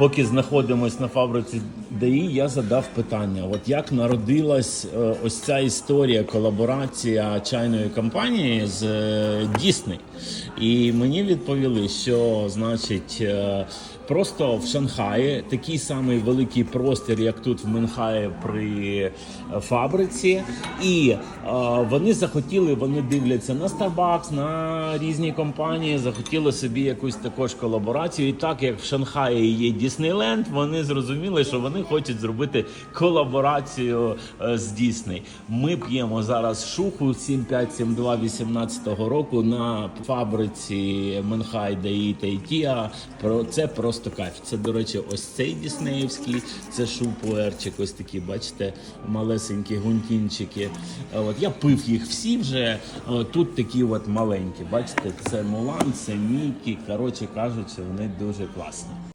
поки знаходимось на фабриці ДАІ, я задав питання: от як народилась е, ось ця історія, колаборація чайної компанії з е, Дісней. І мені відповіли, що значить. е, Просто в Шанхаї такий самий великий простір, як тут в Менхаї при фабриці, і е, вони захотіли, вони дивляться на Starbucks, на різні компанії, захотіли собі якусь також колаборацію. І так як в Шанхаї є Діснейленд, вони зрозуміли, що вони хочуть зробити колаборацію е, з Дісней. Ми п'ємо зараз шуху 7572 18 року на фабриці Менхай Даї та. Про це просто кайф. Це, до речі, ось цей Діснеївський, це шупуерчик, ось такі, бачите, малесенькі гунтінчики. Е, От я пив їх всі вже. е, Тут такі от маленькі. Бачите, це Мулан, це Мікі. Коротше кажучи, вони дуже класні.